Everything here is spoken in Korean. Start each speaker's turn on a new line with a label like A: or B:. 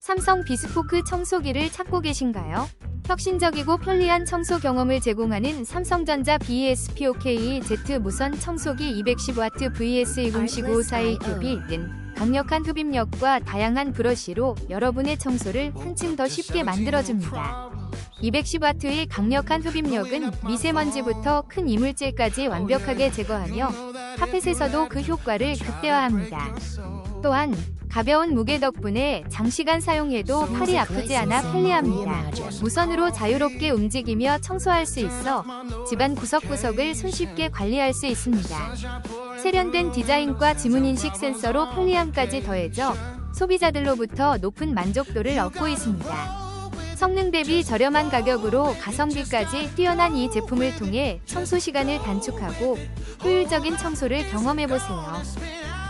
A: 삼성 비스포크 청소기를 찾고 계신가요? 혁신적이고 편리한 청소 경험을 제공하는 삼성전자 BESPOK-Z 무선 청소기 210W VS201542QB 는 강력한 흡입력과 다양한 브러쉬로 여러분의 청소를 한층 더 쉽게 만들어줍니다. 210W의 강력한 흡입력은 미세먼지부터 큰 이물질까지 완벽하게 제거하며 카펫에서도 그 효과를 극대화합니다. 또한 가벼운 무게 덕분에 장시간 사용해도 팔이 아프지 않아 편리합니다. 무선으로 자유롭게 움직이며 청소할 수 있어 집안 구석구석을 손쉽게 관리할 수 있습니다. 세련된 디자인과 지문인식 센서로 편리함까지 더해져 소비자들로부터 높은 만족도를 얻고 있습니다. 성능 대비 저렴한 가격으로 가성비까지 뛰어난 이 제품을 통해 청소 시간을 단축하고 효율적인 청소를 경험해보세요.